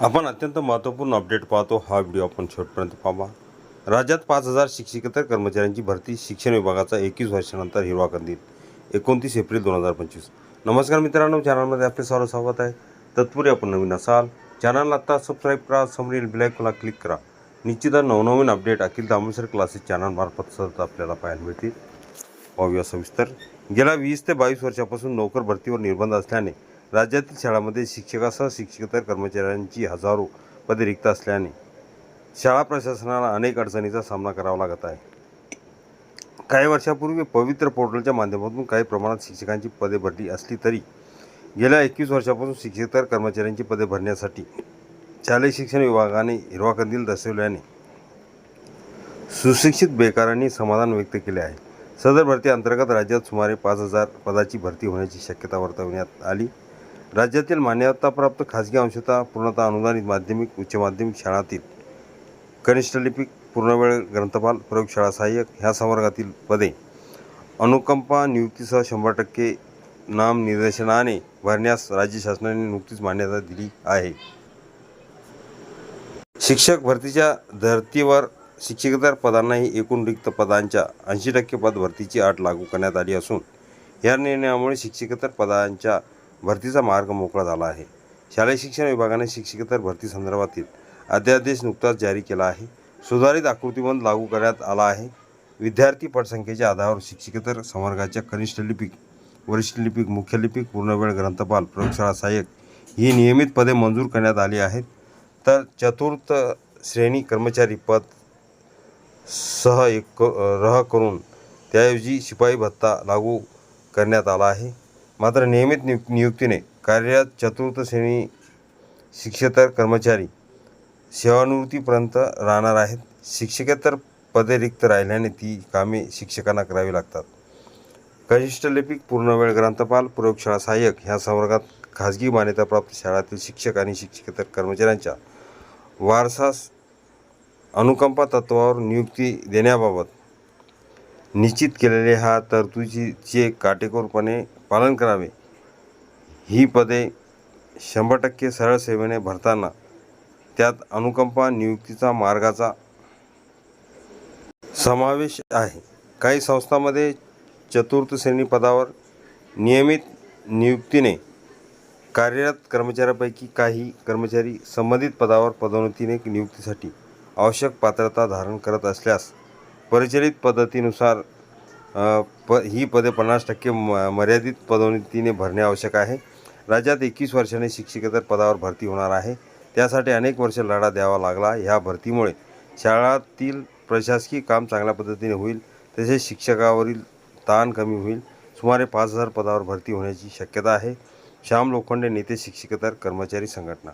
आपण अत्यंत महत्त्वपूर्ण अपडेट पाहतो. हा व्हिडिओ आपण शेवटपर्यंत पाहा राज्यात पाच हजार शिक्षकेतर कर्मचाऱ्यांची भरती शिक्षण विभागाचा एकवीस वर्षानंतर हिरवा कंदील एकोणतीस एप्रिल दोन हजार पंचवीस. नमस्कार मित्रांनो चॅनलमध्ये आपले सर्व स्वागत आहे. तत्पूर्वी आपण नवीन असाल चॅनलला आत्ता सबस्क्राईब करा समोरील बेलायकॉनला क्लिक करा. निश्चितच नवनवीन अपडेट अखिल दामोसर क्लासेस चॅनलमार्फत सतत आपल्याला पाहायला मिळतील. पाहूया सविस्तर. गेल्या वीस ते बावीस वर्षापासून नोकर भरतीवर निर्बंध असल्याने राज्यातील शाळांमध्ये शिक्षकासह शिक्षकेतर कर्मचाऱ्यांची हजारो पदे रिक्त असल्याने शाळा प्रशासनाला अनेक अडचणीचा सामना करावा लागत आहे. काही वर्षापूर्वी पवित्र पोर्टलच्या माध्यमातून काही प्रमाणात शिक्षकांची पदे भरली असली तरी गेल्या एकवीस वर्षापासून शिक्षकेतर कर्मचाऱ्यांची पदे भरण्यासाठी शालेय शिक्षण विभागाने हिरवा कंदील दर्शवल्याने सुशिक्षित बेकारांनी समाधान व्यक्त केले आहे. सदर भरती अंतर्गत राज्यात सुमारे पाच हजार पदाची भरती होण्याची शक्यता वर्तवण्यात आली. राज्यातील मान्यताप्राप्त खाजगी अंशतः पूर्णतः अनुदानित माध्यमिक उच्च माध्यमिक शाळांतील कनिष्ठ लिपिक पूर्णवेळ ग्रंथपाल प्रयोगशाळा सहाय्यक ह्या संवर्गातील पदे. अनुकंपा नियुक्तीसह शंभर टक्के नामनिर्देशनाने भरण्यास राज्य शासनाने नुकतीच मान्यता दिली आहे. शिक्षक भरतीच्या धर्तीवर शिक्षकेतर पदांनाही एकूण रिक्त पदांच्या ऐंशी टक्के पद भरतीची अट लागू करण्यात आली असून या निर्णयामुळे शिक्षकेतर पदांच्या भरतीचा मार्ग मोकळा झाला आहे. शालेय शिक्षण विभागाने शिक्षकेतर भरती संदर्भातील अध्यादेश नुकताच जारी केला आहे. सुधारित आकृतीबंध लागू करण्यात आला आहे. विद्यार्थी पटसंख्येच्या आधारावर शिक्षकेतर संवर्गाच्या कनिष्ठ लिपिक वरिष्ठ लिपिक मुख्य लिपिक पूर्णवेळ ग्रंथपाल प्रयोगशाळा सहाय्यक ही नियमित पदे मंजूर करण्यात आली आहेत. तर चतुर्थ श्रेणी कर्मचारी पद सह एक रह करून त्याऐवजी शिपाई भत्ता लागू करण्यात आला आहे. मात्र नियमित नियु नियुक्तीने कार्यरत चतुर्थ श्रेणी शिक्षकेतर कर्मचारी सेवानिवृत्तीपर्यंत राहणार आहेत. शिक्षकेतर पदे रिक्त राहिल्याने ती कामे शिक्षकांना करावी लागतात. कनिष्ठ लिपिक पूर्णवेळ ग्रंथपाल प्रयोगशाळा सहाय्यक ह्या संवर्गात खाजगी मान्यताप्राप्त शाळातील शिक्षक आणि शिक्षकेतर कर्मचाऱ्यांच्या वारसास अनुकंपा तत्वावर नियुक्ती देण्याबाबत निश्चित केलेले हा तरतुदीचे काटेकोरपणे पालन करावे. ही पदे शंभर टक्के सरळ सेवेने भरताना त्यात अनुकंपा नियुक्तीचा मार्गाचा समावेश आहे. काही संस्थांमध्ये चतुर्थ श्रेणी पदावर नियमित नियुक्तीने कार्यरत कर्मचाऱ्यापैकी काही कर्मचारी संबंधित पदावर पदोन्नतीने नियुक्तीसाठी आवश्यक पात्रता धारण करत असल्यास परिचालित पद्धतीनुसार प ही पदे पन्नास टक्के म मर्यादित पदोन्नतीने भरणे आवश्यक आहे. राज्यात एकवीस वर्षाने शिक्षकेतर पदावर भरती होणार आहे. त्यासाठी अनेक वर्ष लढा द्यावा लागला. ह्या भरतीमुळे शाळातील प्रशासकीय काम चांगल्या पद्धतीने होईल. तसेच शिक्षकावरील ताण कमी होईल. सुमारे पाच हजार पदावर भरती होण्याची शक्यता आहे. श्याम लोखंडे नेते शिक्षकेतर कर्मचारी संघटना.